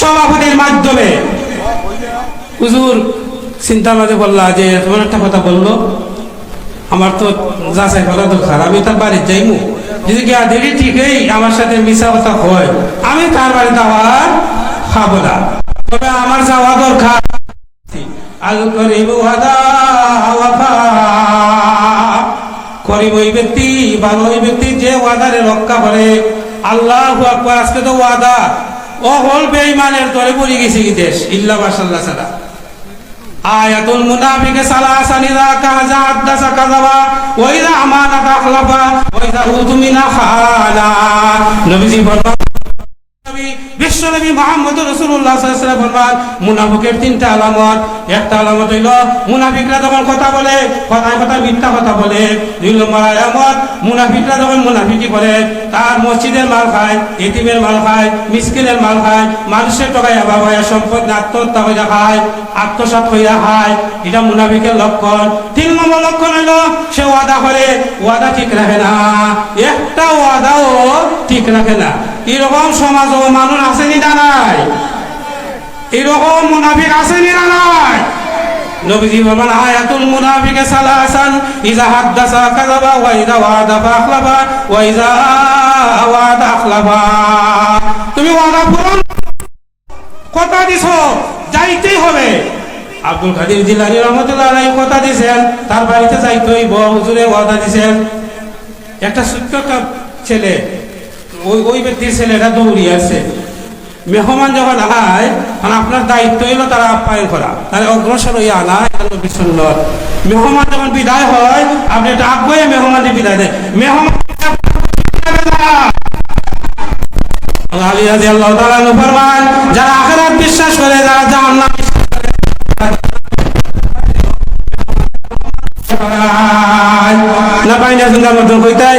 সভাপতির মাধ্যমে। হুজুর, চিন্তার মাঝে বললা যে তোমার একটা কথা বলল আমার তো যাচাই করা দরকার, আমি তার বাড়ি যাইমু। যদি কি আদেরি ঠিকই আমার সাথে মিশা কথা হয়, আমি তার বাড়ি দাওয়াত খাব না। তবে আমার যাওয়া দরকার। আল করিব ওয়াদা ওয়াফা। করিব ওই ব্যক্তি ভালো ওই ব্যক্তি, যে ওয়াদারে রক্ষা করে। আল্লাহ আজকে তো ওয়াদা। ও হল বেঈমানের তরে পড়ে গেছে কি দেশ, ইল্লা মাসাল্লাহ সালা আয়াতুল মুনাফিকে সালাসান ইযা কাযা হাদাসা কাযাবা ওয়া নবীজি বিশ্বনবী মুহাম্মদ রাসূলুল্লাহ সাল্লাল্লাহু আলাইহি মুনাফিকের তিনটা আলামত। একটা আলামত হইল, মুনাফিকরা যখন কথা বলে, কথায় কথা মিথ্যা কথা বলে, দুই নম্বর আলামত, মুনাফিকরা যখন মুনাফিকি করে, তার মসজিদের মাল খায় ইতিমের মাল খায়, মিসকিনের মাল খায়, মানুষের টাকায় আবার সম্পদ আত্মহত্যা হইয়া খায়, আত্মসাৎ হইয়া খায়, এটা মুনাফিকের লক্ষণ। তিন নম্বর লক্ষণ হইল, সে ওয়াদা করে, ওয়াদা ঠিক রাখে না। একটা ওয়াদাও ঠিক রাখে না। এরকম সমাজ ও মানুষ আসেনি না নাই? এরকম মুনাফিক আসেনি না নাই? নবীজি বলেন আয়াতুল মুনাফিকে সালাসান, ইজা হাদাসা কাযাবা, ওয়া ইজা ওয়াদা ফাখলাফা, ওয়া ইজা ওয়াদা আখলাফা। তুমি ওয়াদা পূরণ কথা দিছো, যাইতেই হবে। আব্দুল কাদের জিলানী রহমতুল্লাহ আলাইহি কথা দিছেন, তার বাড়িতে যাইতে হইব, হুজুরে ওয়াদা দিছেন। একটা ছোট্ট ছেলে ওই ওই ব্যক্তির ছেলেটা দৌড়িয়ে আছে মেহমান যখন আয় তখন আপনার দায়িত্ব হইল তারা আপ্যায়ন করা। তাহলে অগ্রসর হইয়া আনা নবী সুন্নত মেহমান যখন বিদায় হয়, আপনি এটা আগ্রহে মেহমানকে বিদায় দেন। মেহমান যারা আখিরাত বিশ্বাস করে, যারা জাহান্নাম বিশ্বাস করে না পাই না সুন্দর মতো কইতাই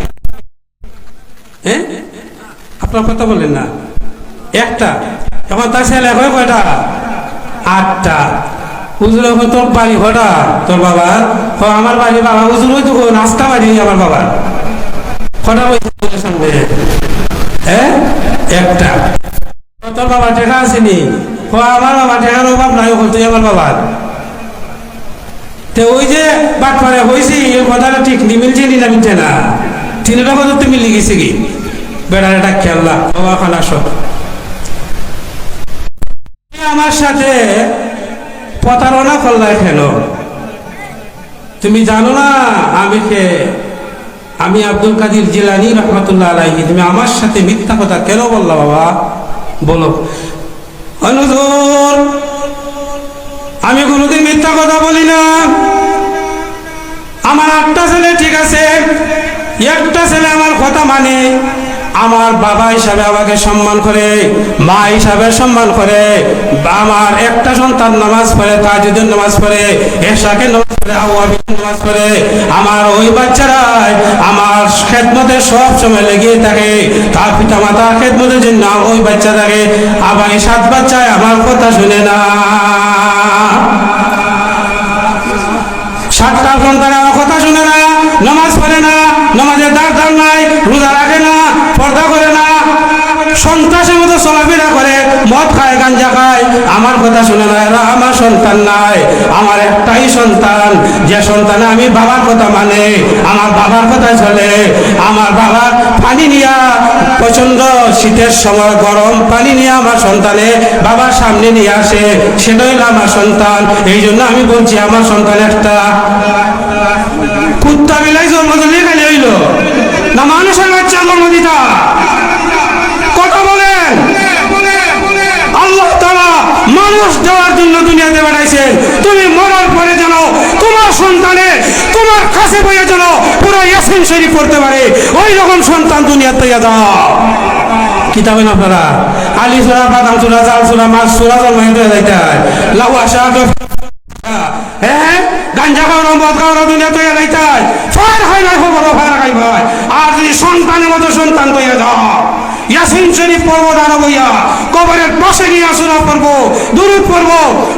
হ্যাঁ আপনার কথা বললেন না। একটা। এখন তার ছেলে হয় কয়টা? আটটা। হুজুর এখন তোর বাড়ি কটা তোর বাবা? আমার বাড়ি বাবা। হুজুর ওই তো নাস্তা বাড়ি আমার বাবার। কটা ওই সঙ্গে হ্যাঁ একটা। তোর বাবা টেকা আসেনি। ও আমার বাবা টেকার অভাব নাই ও তুই আমার বাবার। তো ওই যে বাট পারে হয়েছি এই কথাটা ঠিক নি মিলছে নি না মিলছে না? তিনটা কথা তুমি মিলি গেছে কি? বেড়ার এটা খেললা বাবা খান আসো আমার সাথে প্রতারণা করলাই কেন? তুমি জানো না আমি কে? আমি আব্দুল কাদির জিলানি রহমতুল্লাহ আলাইহি। তুমি আমার সাথে মিথ্যা কথা কেন বললা বাবা? বলো। অনুজুর আমি কোনোদিন মিথ্যা কথা বলি না। আমার আটটা ছেলে ঠিক আছে। একটা ছেলে আমার কথা মানে আমার বাবা হিসাবে আমাকে সম্মান করে, মা হিসাবে সম্মান করে আমার একটা সন্তান নামাজ পড়ে তাজুদের নামাজ পড়ে এশাকে নামাজ পড়ে আওয়াবিন নামাজ পড়ে, আমার ওই বাচ্চারাই আমার খেদমতে সব সময় লেগে থাকে, তার পিতা মাতা খেদমতের জন্য ওই বাচ্চা থাকে, আবার এই সাত বাচ্চায় আমার কথা শুনে না। সাতটা সন্তান আমার কথা শুনে না নামাজ পড়ে না নামাজের দাঁড় দাঁড় নাই রোজা রাখে না পর্দা করে না সন্ত্রাসের মতো চলাফেরা করে মদ খায়, গাঞ্জা খায়, আমার কথা শুনে না এরা আমার সন্তান নাই, আমার একটাই সন্তান। যে সন্তানে আমি বাবার কথা মানে আমার বাবার কথা চলে। আমার বাবার পানি নিয়া প্রচণ্ড শীতের সময় গরম পানি নিয়ে আমার সন্তানে বাবার সামনে নিয়ে আসে। সেটা হইল আমার সন্তান। এই জন্য আমি বলছি, আমার সন্তান একটা। কুত্তা বিলাই জন্ম দিলে খালি হইল। না, মানুষের বাচ্চা দিতা কথা বলেন আল্লাহ তাআলা মানুষ দেওয়ার জন্য দুনিয়াতে বানাইছেন। তুমি মরার পরে যেন তোমার সন্তানে, তোমার কাছে বইয়ে যেন পুরো ইয়াসিন শরীফ পড়তে পারে। ওই রকম সন্তান দুনিয়ার তৈয়া দাও। কিতাবেন আপনারা? আলি সুরা, বাদাম সুরা, জাল সুরা, মাছ সুরা, জল মাহিতে যাইতে লাউ আশা হ্যাঁ গাঞ্জা খাওয়ানো মদ খাওয়ানো দুনিয়া তৈয়া যাইতে ফার হয় না খবর ফার খাই ভাই আর যদি সন্তানের মতো সন্তান তৈয়া দাও। ইয়াসিন শরীফ পড়ব দাঁড়া বইয়া কবরের পাশে গিয়ে আসুরা পড়ব, দুরুদ পড়ব,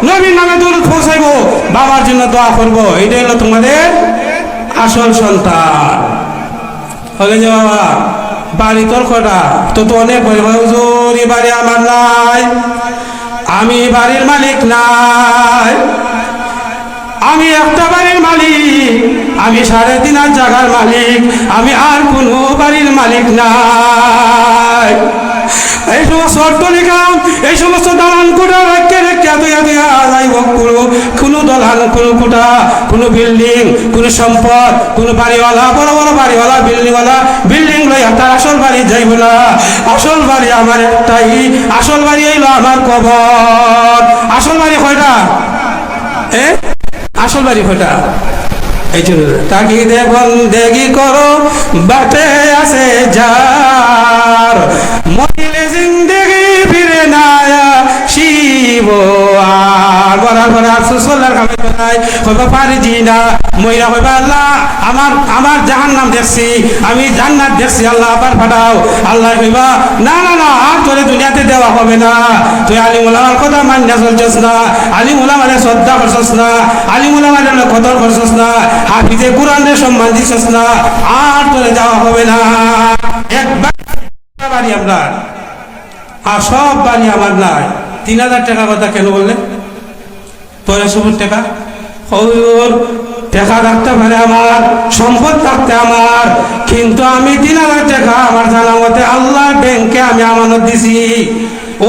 নবীর নামে দুরুদ পৌঁছাইবো। বাবার জন্য দোয়া করব। এটাই হলো তোমাদের আসল সন্তান। হলে যে বাবা, বাড়ি তোর কটা? তো তো অনেক ভাই হুজুর, এই বাড়ি আমার নাই। আমি বাড়ির মালিক নাই। আমি একটা বাড়ির মালিক। আমি সাড়ে তিন জায়গার মালিক। আমি আর কোনো বাড়ির মালিক নাই এই সমস্ত এই সমস্ত দালান কোটা তুইয়া যাইব কোনো কোনো দলান, কোনো কোটা কোনো বিল্ডিং কোনো সম্পদ, কোনো বাড়িওয়ালা, বড় বড় বাড়িওয়ালা বিল্ডিংওয়ালা বিল্ডিং লইয়া তার আসল বাড়ি যাইব না। আসল বাড়ি আমার একটাই, আসল বাড়ি হইল আমার কবর। আসল বাড়ি কয়টা? এ? আসল বাড়ি কয়টা? এই জন্য তাকি দেখুন দেখি করো, বাটে আছে যার মরিলে জিন্দেগি ফিরে না শিব আর বরার বরার সুসল্লার কামে নাই। হইবা পারি না মহিলা হইবা আল্লাহ, আমার আমার জাহান নাম দেখছি, আমি জান্নাত দেখছি, আল্লাহ আবার ফাটাও আল্লাহ কইবা না না না, আর তোরে দুনিয়াতে দেওয়া হবে না। তুই আলিম উলামার কথা মান্য চলছস না আলিম উলামারে শ্রদ্ধা করছস না আলিম উলামারে কদর করছস না, হাফিজে কোরআনের সম্মান দিছস না, আর তোরে যাওয়া হবে না। একবার বাড়ি আমরা। আর সব বাড়ি আমার নাই। তিন হাজার টাকা কথা কেন বললে? পয়লা সবুজ টাকা? হৌর টাকা রাখতে পারে আমার, সম্পদ থাকতে আমার। কিন্তু আমি তিন হাজার টাকা আমার জানা মতে আল্লাহ ব্যাংকে আমি আমানত দিছি।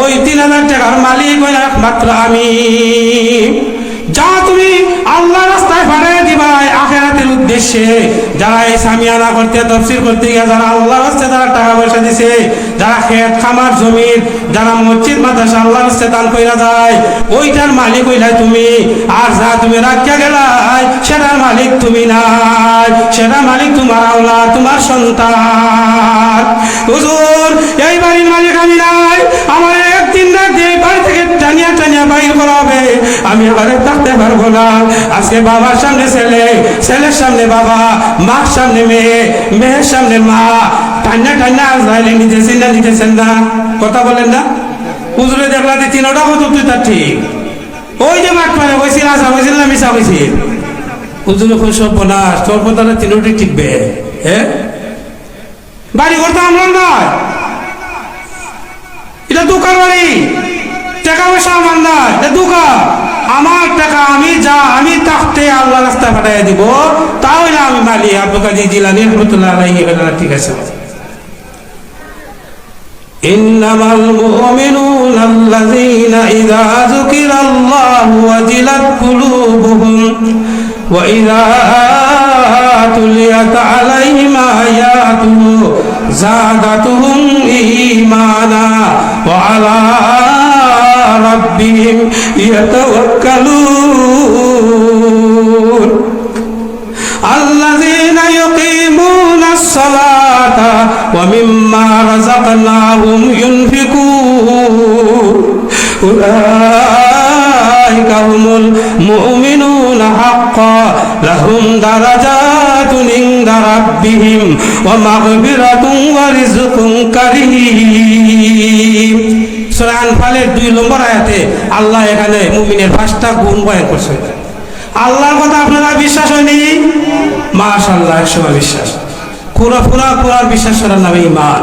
ওই তিন হাজার টাকার মালিক ওই একমাত্র আমি। যা তুমি আল্লাহ রাস্তায় পাঠিয়ে দিবা আখেরাতের উদ্দেশ্যে যারা এই সামিয়ানা করতে তফসিল করতে গিয়ে যারা আল্লাহ রাস্তায় যারা টাকা পয়সা দিছে, যারা খেত খামার, জমির, যারা মসজিদ, মাদ্রাসা আল্লাহ রাস্তায় দান কইরা যায়, ওইটার মালিক হইলাই তুমি। আর যা তুমি রাখিয়া গেলাই, সেটার মালিক তুমি নাই। সেটার মালিক তোমার আল্লাহ তোমার সন্তান। হুজুর, এই বাড়ির মালিক আমি নাই টানিয়া বাইর করা হবে। আমি ঘরে থাকতে পারব না। আজকে বাবার সামনে ছেলে, ছেলের সামনে বাবা, মার সামনে মেয়ে, মেয়ের সামনে মা। টান্না টান্না আজরাইলে নিতেছেন না নিতেছেন না কথা বলেন না? উজরে দেখলা যে তিনোটা কত তুই তার ঠিক। ওই যে মাঠ মানে বইছিল আসা বইছিল না মিশা বইছিল? উজরে খুব সব বনাস তোর কথা তিনোটি টিকবে? হ্যাঁ বাড়ি করতে আমরা নয়। এটা দোকান বাড়ি টাকা পয়সা আমার না এটা দোকান আমার টাকা আমি যা আমি থাকতে আল্লাহ রাস্তা পাঠাই দিব তাহলে আমি মালি আব্দুল কাজী জিলানি রহমতুল্লাহ আলাইহি বলেন, ঠিক আছে إنما المؤمنون الذين إذا ذكر الله وجلت قلوبهم وإذا تليت عليهم آياته زادتهم إيمانا وعلى ربهم يتوكلون الذين يقيمون الصلاة ومما رزقناهم ينفقون أولئك هم المؤمنون حقا لهم درجات عند ربهم ومغفرة ورزق كريم সূরা আনফালের দুই নম্বর আয়াতে আল্লাহ এখানে মুমিনের পাঁচটা গুণ বয়ান করছে। আল্লাহর কথা আপনারা বিশ্বাস হয়নি? মাশাল্লাহ একশো বিশ্বাস। পুরা পুরা পুরার বিশ্বাস করার নামে ইমান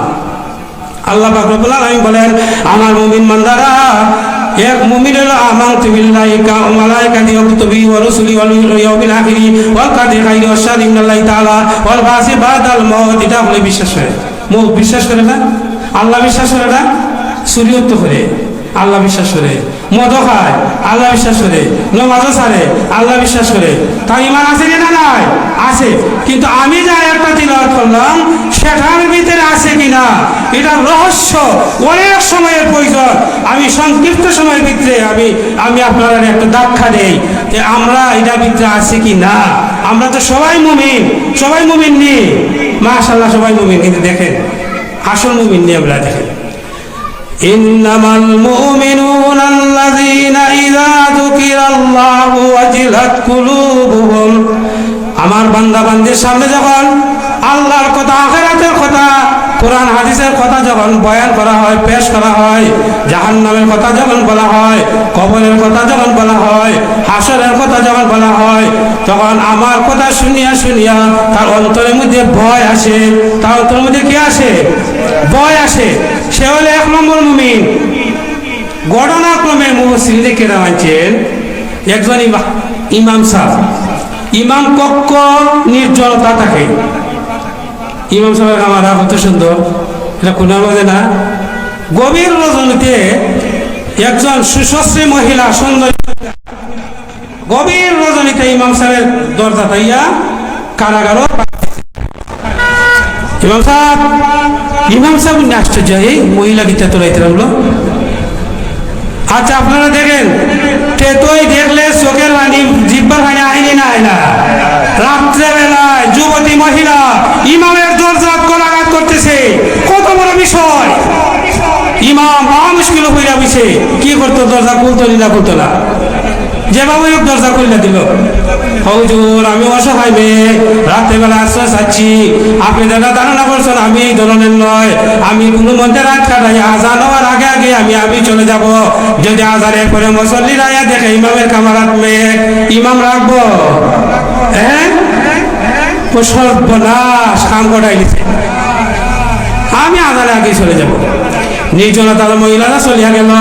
আল্লাহ পাক রব্বুল আলামিন বলেন, আমার মুমিন মান্দারা এক মুমিন হলো আমানতু বিল্লাহি কা মালাইকাতি ওয়া কুতুবি ওয়া রুসুলি ইয়াউমিল আখিরি ওয়াল কাদির খাইরি ওয়া শারি তাআলা ওয়াল বাসি বাদাল মাউত। এটা হলো বিশ্বাস করে মু বিশ্বাস করে না? আল্লাহ বিশ্বাস করে না? সূর্যত্ব করে আল্লাহ বিশ্বাস করে, মদ খায়, আল্লাহ বিশ্বাস করে নমাজও ছাড়ে, আল্লাহ বিশ্বাস করে। তার ইমান আছে কি না নাই? আছে। কিন্তু আমি যা একটা তিলাওয়াত করলাম, সেটার ভিতরে আছে কিনা এটা রহস্য। অনেক সময়ের প্রয়োজন। আমি সংক্ষিপ্ত সময়ের ভিতরে আমি আমি আপনার একটা দাক্ষা দেই যে আমরা এটার ভিতরে আছে কি না? আমরা তো সবাই মুমিন সবাই মুমিন নি মাশাল্লাহ সবাই মুমিন। কিন্তু দেখেন, আসল মুমিন নি আমরা দেখেন। إنما المؤمنون الذين إذا ذكر الله وجلت قلوبهم আমার বান্দা বান্দির সামনে যখন আল্লাহর কথা আখেরাতের কথা কোরআন, হাদিসের কথা যখন বয়ান করা হয়, পেশ করা হয়, জাহান্নামের কথা যখন বলা হয়, কবরের কথা যখন বলা হয়, হাসরের কথা যখন বলা হয়, তখন আমার কথা শুনিয়া শুনিয়া তার অন্তরের মধ্যে ভয় আসে। তার অন্তরের মধ্যে কি আসে? ভয় আসে। সে হলো এক নম্বর মুমিন। ঘটনাক্রমে মুহসিনে কেরা মানছেন একজন ইমা- ইমাম সাহ ইমাম কক্ষ নির্জনতা থাকে। ইমাম সাহেবের আমার কত সুন্দর। এটা কোনার মধ্যে না? গভীর রজনীতে একজন সুশস্ত্রী মহিলা, সুন্দর গভীর রজনীতে ইমাম সাহেবের দরজা তাইয়া কারাগারও ইমাম সাহেব ইমাম সাহেব আশ্চর্য, এই মহিলা গীতা তোলাইতে লাগল? আচ্ছা আপনারা দেখেন টেতই দেখলে চোখের পানি, জিব্বার পানি আইনি না আয় না রাত্রে বেলায় যুবতী মহিলা ইমামের বসে কি করতো দরজা খুলতো না খুলতো না? যেভাবে হোক দরজা খুলে দিল। হজুর, আমি অসহায় মেয়ে বেলা আশ্রয় চাচ্ছি আপনি দাদা ধারণা করছেন, আমি এই ধরনের নয়। আমি কোনো মধ্যে রাত কাটাই, আজান হওয়ার আগে আগে আমি আমি চলে যাব। যদি আজানের পরে মুসল্লি রায়া দেখে, ইমামের কামারাত মেয়ে, ইমাম রাখব? হ্যাঁ? সর্বনাশ কাম দিছে আমি আদালে আগে চলে যাব। নির্জনতার মহিলারা চলিয়া গেল।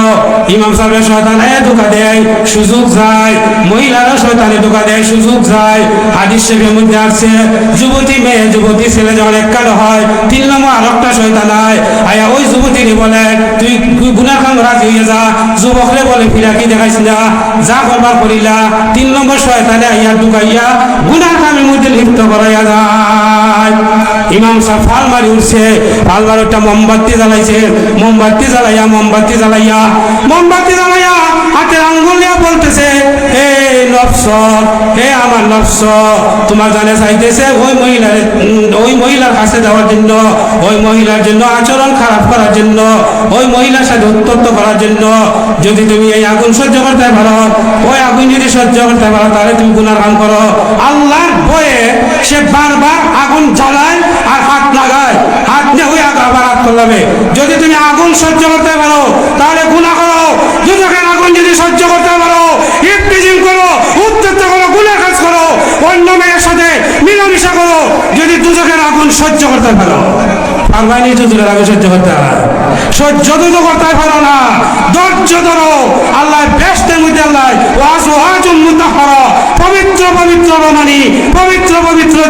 ইমাম সাহেবের শয়তানে ধোকা দেয়, সুযোগ যায়। মহিলারা শয়তানে ধোকা দেয়, সুযোগ যায়। হাদিস শেখের মধ্যে আসছে, যুবতী মেয়ে, যুবতী ছেলে যখন এককাল হয়, তিন নম্বর আর একটা শয়তান হয় আয়া ওই যুবতী বলে, তুই গুনার কাম রাজি হইয়া যা। যুবকরে বলে, ফিরা, কি দেখাইছ না? যা করবার করিলা। তিন নম্বর শয়তানে আইয়া ঢুকাইয়া গুনার কামের মধ্যে লিপ্ত করাইয়া যায়। ইমাম সাহেব ফাল মারি উঠছে ফাল মারি একটা মোমবাতি জ্বালাইছে। মোমবাতি জ্বালাইয়া, মোমবাতি জ্বালাইয়া মোমবাতি জ্বালাইয়া হাতের আঙ্গুল নিয়ে বলতেছে, হে নফস, হে আমার নফস, তোমার জানে চাইতেছে, ওই মহিলার ওই মহিলার কাছে যাওয়ার জন্য, ওই মহিলার জন্য আচরণ খারাপ করার জন্য, ওই মহিলার সাথে উত্তপ্ত করার জন্য, যদি তুমি এই আগুন সহ্য করতে পারো, ওই আগুন যদি সহ্য করতে পারো, তাহলে তুমি গুনার কাম করো। আল্লাহর ভয়ে সে বারবার আগুন জ্বালায় আর হাত লাগায়। হাত করলাবে যদি তুমি আগুন সহ্য করতে পারো, তাহলে গুণা করো। দুজকের আগুন যদি সহ্য করতে পারো ইফটিজিং করো উত্তপ্ত করো গুণা কাজ করো, অন্য মেয়ের সাথে মিলামিশা করো, যদি দুজকের আগুন সহ্য করতে পারো। পারবাইনি দুজকের আগুন সহ্য করতে পারো সহ্য তো করতে পারো না। ধৈর্য ধরো। আল্লাহ ব্যস্তের মধ্যে আল্লাহ ওয়াজ ওয়াজুম মুতাহহারা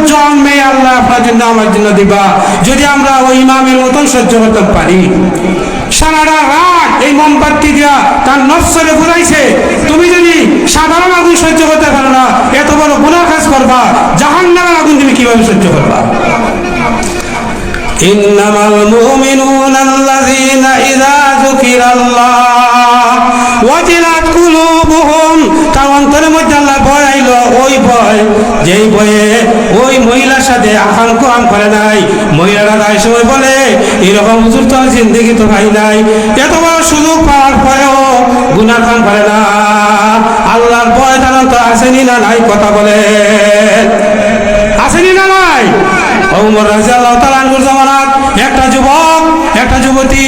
জন মেয়ে আল্লাহ আপনার জন্য আমার জন্য দিবা যদি আমরা ওই ইমামের মতন সহ্য করতে পারি সারাটা রাত এই মোমবাতি দিয়া তার নফসরে ঘুরাইছে তুমি যদি সাধারণ আগুন সহ্য করতে পারো না এত বড় গুণার কাজ করবা জাহান্নামের আগুন তুমি কিভাবে সহ্য করবা إنما المؤمنون الذين إذا ذكر الله وجلت قلوبهم তার অন্তরের মধ্যে আল্লাহ ভয় আইলো, ওই ভয়, যেই ভয়ে ওই মহিলার সাথে আকাম কাম করে নাই। মহিলারা তাই সময় বলে, এরকম তো জিন্দগি তো ভাই নাই। এত বড় সুযোগ পাওয়ার পরেও গুনার কাম করে না। আল্লাহর ভয় তো আসেনি না নাই? কথা বলে। আসেনি না নাই? ওমর আনহুর জামানাত, একটা যুবক একটা যুবতী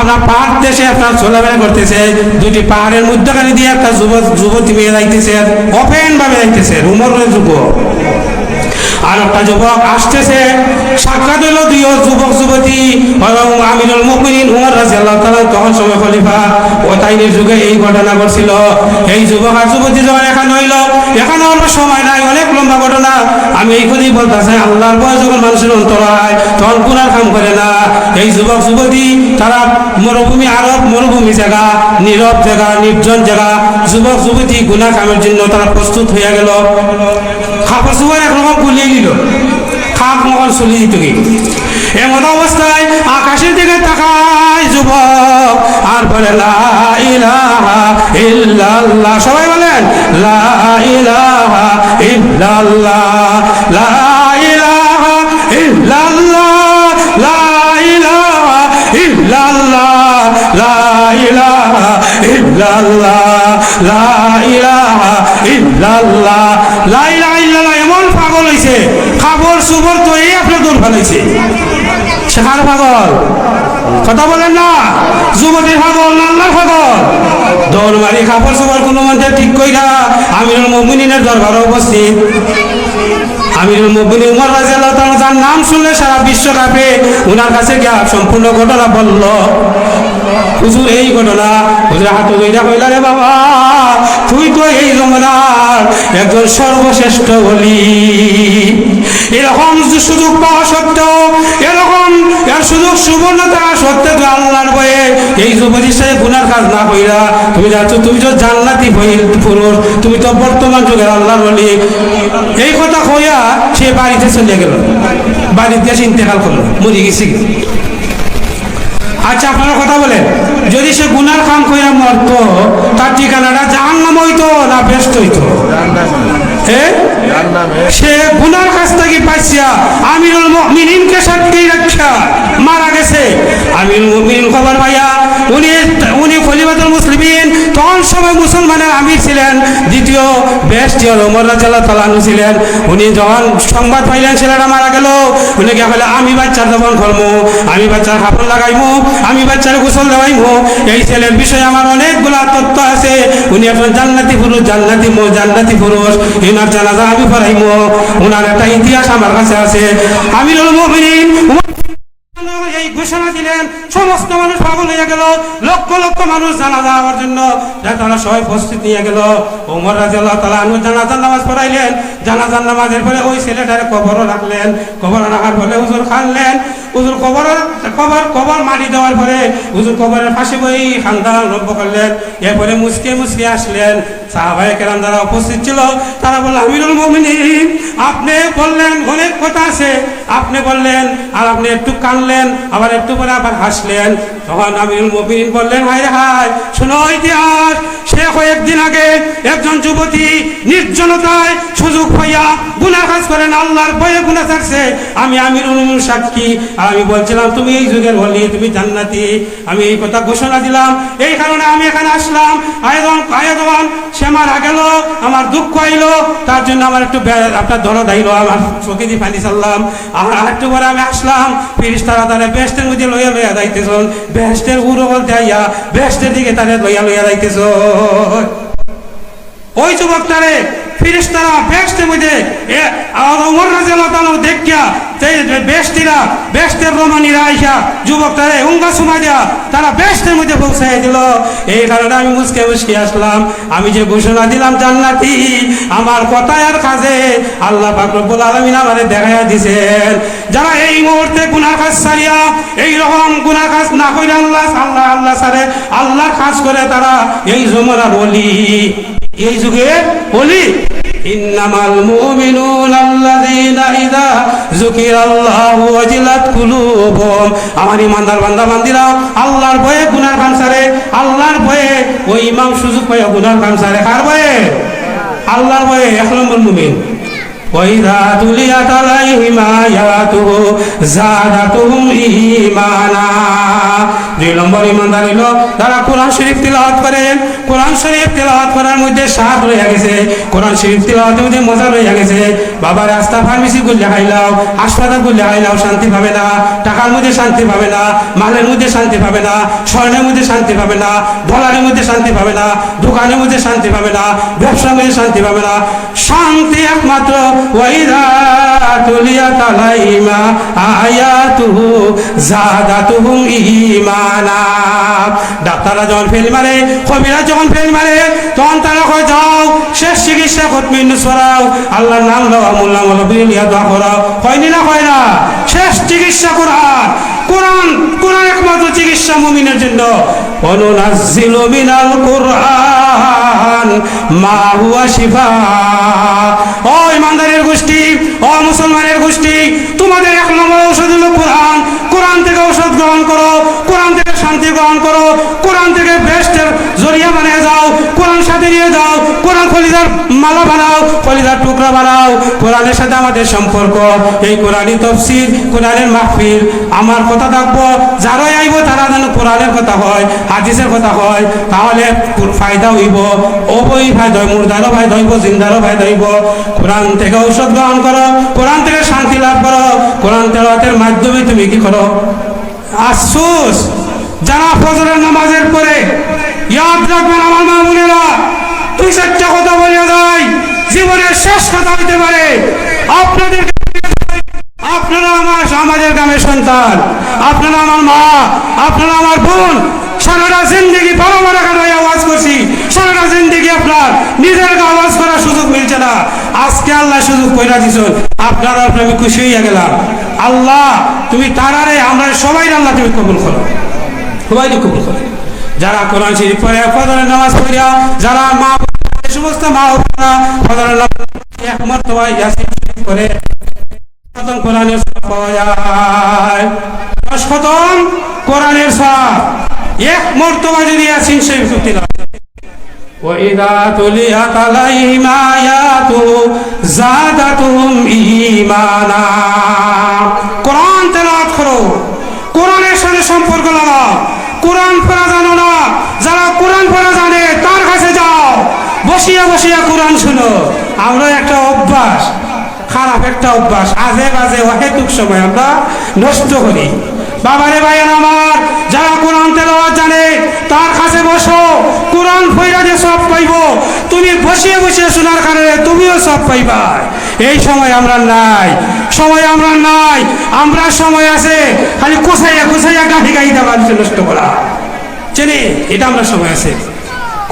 আপনার পাহাড় দেশে আপনার চলাফেরা করতেছে দুটি পাহাড়ের মধ্যখানে দিয়ে একটা যুবক যুবতী মেয়ে যাইতেছে অপেন ভাবে যাইতেছে উমরের যুবক। আর একটা যুবক আসতেছে, সাক্ষাৎ হলো দুই যুবক যুবতী আমিরুল মুকমিনিন উমর রাজি আল্লাহ তখন সময় খলিফা ও যুগে এই ঘটনা ঘটছিল। এই যুবক আর যুবতী যখন এখানে হইল, এখানে অল্প সময় নাই, অনেক লম্বা ঘটনা। আমি এইখানেই বলতেছি, আল্লাহর ভয় যখন মানুষের অন্তর হয়, তখন গুনার কাম করে না। এই যুবক, যুবতী, তারা মরুভূমি, আরব মরুভূমি জায়গা, নীরব জায়গা, নির্জন জায়গা। যুবক, যুবতী গুনা কামের জন্য তারা প্রস্তুত হইয়া গেল। খাবার সময় একরকম গুলিয়ে নিল। খাপ মহল চলে দিত এমন অবস্থায় আকাশের দিকে তাকায় যুবক, আর বলে ইল্লাল্লাহ। সবাই বলেন, লা লা লা লা এমন পাগল হইছে খাবর সুবর তো এই আপনার দূর ফেলাইছে। শেখার পাগল? কথা বলেন না। যুবতীর পাগল না আল্লাহর পাগল দৌড় মারি, কাপড় চোপড় কোনো মধ্যে ঠিক কইরা আমিরুল মুমিনের দরবারে উপস্থিত। আমিরুল মুমিন উমর রাজিয়াল্লাহু তাআলা যার নাম শুনলে সারা বিশ্ব কাঁপে। ওনার কাছে গিয়া সম্পূর্ণ ঘটনা বলল, হুজুর, এই ঘটনা হুজুর হাত ধইরা কইলা রে বাবা, তুই তো এই একজন সর্বশ্রেষ্ঠ বলি এরকম সুযোগ পাওয়া সত্ত্বেও সুযোগ সুবর্ণ থাকা সত্ত্বেও তুই আল্লাহর বয়ে এই যুবতীর সাথে গুনার কাজ না কইরা তুমি যাচ্ছ তুমি তো জান্নাতি পুরুষ, তুমি তো বর্তমান যুগের আল্লাহর বলি এই কথা কইয়া সে বাড়িতে চলে গেল। বাড়িতে এসে ইন্তেকাল করল, মরে গেছে? আচ্ছা আপনারা কথা বলেন। যদি সে গুনার কাম কইরা মরতো, তার ঠিকানাটা জাহান্নাম হইতো না বেস্ট হইতো হ্যাঁ সে গুনার কাছ থেকে পাইছিয়া আমিরুল মুমিনিনকে সাক্ষী রাখা মারা গেছে। আমিরুল মুমিনিন খবর পাইয়া উনি উনি খলিফাতুল মুসলিমিন, তখন সময় মুসলমানের আমির ছিলেন, দ্বিতীয় বেস্ট ওমর রাজাল্লাহ তালানু ছিলেন। উনি যখন সংবাদ পাইলেন ছেলেরা মারা গেল, উনি কে বলে আমি বাচ্চার দমন করব আমি বাচ্চার কাপড় লাগাইমু, আমি বাচ্চার গোসল দেওয়াইমু। এই ছেলের বিষয়ে আমার অনেকগুলা তথ্য আছে। উনি এখন জান্নাতি পুরুষ, জান্নাতি মো, জান্নাতি পুরুষ। ইনার জানাজা আমি পড়াইমু ওনার একটা ইতিহাস আমার কাছে আছে। আমি এই ঘোষণা দিলেন, সমস্ত মানুষ পাগল হয়ে গেল, লক্ষ লক্ষ মানুষ জানা হওয়ার জন্য। তারা সবাই উপস্থিত নিয়ে গেল ওমর রাজি আল্লাহ তালা জানাজার নামাজ পড়াইলেন। জানাজার নামাজের পরে ওই ছেলেটারে কবরও রাখলেন, কবর রাখার পরে হুজুর খানলেন। হুজুর কবর কবর কবর মারি দেওয়ার পরে হুজুর কবরের পাশে বই খানদান আরম্ভ করলেন। এরপরে মুসকে মুসকে আসলেন। সাহাবাই কেরাম যারা উপস্থিত ছিল, তারা বললেন আমিরুল মমিনিন, আপনি বললেন অনেক কথা আছে। আপনি বললেন আর আপনি একটু কানলেন, আবার একটু পরে আবার হাসলেন। তখন আমিরুল মমিনিন বললেন, হায় হায়, শোনো ইতিহাস। সে কয়েকদিন আগে একজন যুবতী নির্জনতায় সুযোগ পাইয়া গুনাহ কাজ করেন, আল্লাহর ভয়ে গুনাহ থাকছে আমি মুমিনিন সাক্ষী, আর আমি বলছিলাম, তুমি এই যুগের বলি, তুমি জান্নাতি। আমি এই কথা ঘোষণা দিলাম। এই কারণে আমি এখানে আসলাম। আয়োজন আয়োজন সে মারা আমার দুঃখ আইলো। তার জন্য আমার একটু আপনার দরদ আইলো, আমার চোখে দিয়ে পানি চাললাম আমার একটু পরে আমি আসলাম। ফিরিস তারা তারা বেস্টের মধ্যে লইয়া লইয়া যাইতেছন। বেস্টের উড়ো বলতে আইয়া বেস্টের দিকে তাদের লইয়া লইয়া যাইতেছ ওই যুবকটারে ফিরিস্তারা বেস্টের মধ্যে ওমর রাজিয়াল্লাহু তাআলা দেখিয়া সেই বেস্টিরা বেস্টের রমণীরা আইসা যুবকটারে উঙ্গা সময় দেয়া তারা বেস্টের মধ্যে পৌঁছাই দিল। এই কারণে আমি মুসকে মুসকে আসলাম। আমি যে ঘোষণা দিলাম জান্নাতি, আমার কথায় আর কাজে আল্লাহ পাক রব্বুল আলামিন আমাদের দেখাইয়া দিছেন। যারা এই মুহূর্তে গুনাহ কাজ সারিয়া এই রকম গুনাহ কাজ না কইরা আল্লাহ আল্লাহ আল্লাহ সারে আল্লাহর কাজ করে তারা এই জমরার ওলি এই যুগে বলি, ইন্নামাল মুমিনুন আল্লাযীনা ইযা যুকিরাল্লাহু ওয়াজিলাত কুলুবুহুম। আমার ইমানদার বান্দা বান্দিরা, আল্লাহর ভয়ে গুনাহ কাম সারে আল্লাহর ভয়ে ওই ইমাম সুযোগ পায় গুনাহ কাম সারে কার ভয়ে? আল্লাহর ভয়ে, এক নম্বর মুমিন। وإذا تليت عليهم آياته زادتهم إيمانا দুই নম্বর ইমানদার হইল তারা কোরআন শরীফ তিলাওয়াত করেন কোরআন শরীফ তিলাওয়াত করার মধ্যে স্বাদ রয়ে গেছে কোরআন শরীফ তিলাওয়াতের মধ্যে মজা রয়ে গেছে বাবা রাস্তা ফার্মেসি গুলে খাইলাও হাসপাতাল গুলে খাইলাও শান্তি পাবে না টাকার মধ্যে শান্তি পাবে না মালের মধ্যে শান্তি পাবে না স্বর্ণের মধ্যে শান্তি পাবে না ডলারের মধ্যে শান্তি পাবে না দোকানের মধ্যে শান্তি পাবে না ব্যবসার মধ্যে শান্তি পাবে না শান্তি একমাত্র ডাক্তাররা যখন ফেল মারে, কবিরা যখন ফেল মারে, তখন তারা কয়, যাও, শেষ চিকিৎসা করতে সরাও, আল্লাহর নাম দাও দোয়া করাও হয়নি না, হয় না। শেষ চিকিৎসা কোরআন। কোরআন কোরআন একমাত্র চিকিৎসা মুমিনের জন্য। অনুনাজ্জিলু মিনাল কোরআন। মা হুয়া শিফা। ও ইমানদারের গোষ্ঠী, ও মুসলমানের গোষ্ঠী, তোমাদের এক নম্বর ঔষধ হলো কোরআন। কোরআন থেকে ঔষধ গ্রহণ করো, কোরআন শান্তি গ্রহণ করো, কোরআন থেকে বেস্টের জরিয়া বানিয়ে যাও কোরআন সাথে নিয়ে যাও কোরআন খলিদার মালা বানাও খলিদার টুকরা বানাও, কোরআনের সাথে আমাদের সম্পর্ক। এই কোরআনই তফসির, কোরআনের মাহফিল। আমার কথা থাকব, যারাই আইব তারা যেন কোরআনের কথা হয়, হাদিসের কথা হয়, তাহলে ফায়দা হইব। অবই ফায়দা হয় মুর্দারও ফায়দা হইব, জিন্দারও ফায়দা হইব। কোরআন থেকে ঔষধ গ্রহণ করো, কোরআন থেকে শান্তি লাভ করো, কোরআন তেলাওয়াতের মাধ্যমে তুমি কি করো? আফসোস! যারা ফজরের নামাজের পরে ইয়াদ রাখবেন আমার মা বোনেরা, দুই চারটা কথা বলে যায়, জীবনের শেষ কথা হইতে পারে। আপনাদের আপনারা আমার আমাদের গ্রামের সন্তান, আপনারা আমার মা, আপনারা আমার বোন, সারাটা জিন্দগি বারো বারো কাটায় আওয়াজ করছি, সারাটা জিন্দগি আপনার নিজের আওয়াজ করার সুযোগ মিলছে না। আজকে আল্লাহ সুযোগ কইরা দিছ আপনারা আপনার আমি খুশি হইয়া গেলাম। আল্লাহ, তুমি তারারে, আমরা সবাই আল্লাহ তুমি কবুল করো। সবাই কবুল করো যারা কোরআন শরীফ পড়ে ফজরের নামাজ পড়িয়া যারা মা এই সমস্ত মা বোনেরা ফজরের নামাজ একমত সবাই ইয়াসিন শরীফ করে খতম কোরআনের সব পাওয়া যায় দশ খতম কোরআনের সব এক মর্তবা যদি আসিন সেই চুক্তি وإذا تليت عليهم آياته زادتهم إيمانا কোরআন তেলাওয়াত করো কোরআনের সাথে সম্পর্ক লাগাও কোরআন পড়া জানো না? যারা কোরআন পড়া জানে, তার কাছে যাও। বসিয়া বসিয়া কোরআন শুনো। আমরা একটা অভ্যাস, খারাপ একটা অভ্যাস আজে বাজে অহেতুক সময় আমরা নষ্ট করি। বাবারে ভাইয়ের আমার, যারা কোরআন তেলাওয়াত জানে, তার কাছে বসো, কোরআন ফইরা যে সব পাইব, তুমি বসিয়ে বসিয়ে শোনার কারণে তুমিও সব পাইবা। এই সময় আমরা নাই, সময় আমরা নাই, আমরা সময় আছে, খালি কোসাইয়া কোসাইয়া গাড়ি গাইতে মানুষকে নষ্ট করা। চেনে এটা আমরা সময় আছে।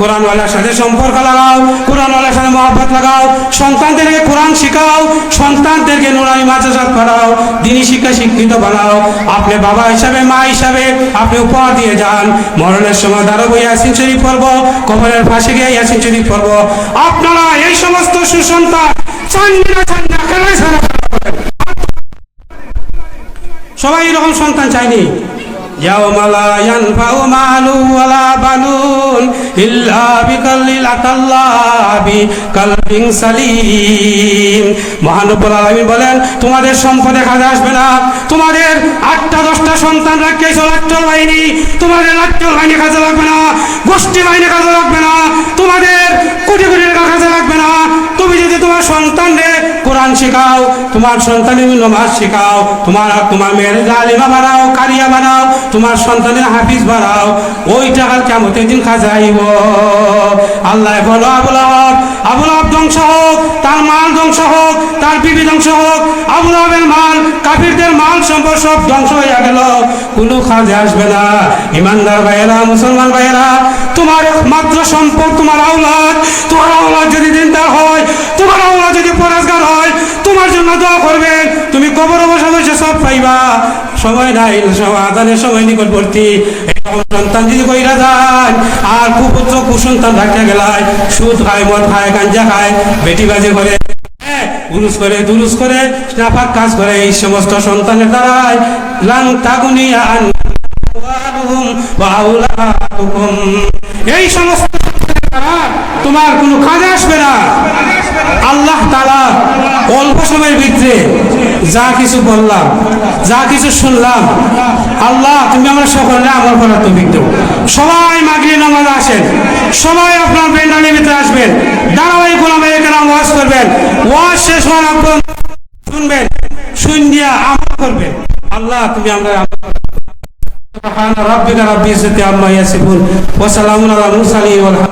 কোরআনওয়ালার সাথে সম্পর্ক লাগাও, কোরআনওয়ালার সাথে মহাব্বত লাগাও, সন্তানদেরকে কোরআন শিখাও, সন্তানদেরকে নুরানি মাদ্রাসাত পড়াও, দিনী শিক্ষা শিক্ষিত বানাও। আপনি বাবা হিসাবে, মা হিসাবে আপনি উপহার দিয়ে যান। মরণের সময় দাঁড়াবো ইয়াসিন শরীফ পড়ব, কবরের পাশে গিয়ে ইয়াসিন শরীফ পড়ব। আপনারা এই সমস্ত সুসন্তান চান না চান না সারা সবাই এরকম সন্তান চাইনি يوم لا ينفع مال ولا بنون إلا بكلمة الله بقلب سليم মহানবুল আলমী বলেন তোমাদের সম্পদে কাজে আসবে না তোমাদের আটটা দশটা সন্তান রাখিয়েছ লাট্টল বাহিনী তোমাদের লাট্টল বাহিনী কাজে লাগবে না গোষ্ঠী বাহিনী কাজে লাগবে কোরআন শেখাও, তোমার সন্তানের নমাজ শেখাও, তোমার তোমার মেয়ের আলিমা বানাও, কারিয়া বানাও, তোমার সন্তানের হাফিজ বানাও ওই টাকার কেমতের দিন খাজাইব। আল্লাহ বলো, আবুল আহাব আবুল আহাব ধ্বংস হোক, তার মাল ধ্বংস হোক, তার বিবি ধ্বংস হোক, আবুল আহাবের মাল, কাফিরদের মাল সম্পদ সব ধ্বংস হয়ে গেল। কোনো কাজে আসবে না। ইমানদার ভাইয়েরা, মুসলমান ভাইয়েরা, তোমার মাত্র সম্পদ, তোমার আওলাদ তোমার আওলাদ যদি দিনদার হয় তোমার আওলাদ যদি পরাজগার হয় তোমার জন্য দোয়া করবেন তুমি কবর বসে বসে সব পাইবা সময় নাই আদানের সময় নিকটবর্তী সন্তান যদি কইরা যায় আর কুপুত্র কুসন্তান গেলায় সুদ খায় মদ খায় গাঞ্জা খায় বেটি বাজে করে হ্যাঁ, উরুস করে দুরুস করে নাফাক কাজ করে এই সমস্ত সন্তানের দ্বারাই লাং আওলাদুকুম। এই সমস্ত তোমার কোনো কাজে আসবে না আল্লাহ তালা অল্প সময়ের ভিতরে যা কিছু বললাম যা কিছু শুনলাম আল্লাহ তুমি আমরা সকলে আমল করার তো দেও সবাই মাগরিব নামাজ আসেন সবাই আপনার বেন্ডালের ভিতরে আসবেন দাঁড়াবাই গোলামে এখানে ওয়াজ করবেন ওয়াজ শেষ হওয়ার আগ পর্যন্ত শুনবেন শুন দিয়া আমল করবেন আল্লাহ তুমি আমরা سبحان ربك رب العزة عما يصفون وسلام على المرسلين والحمد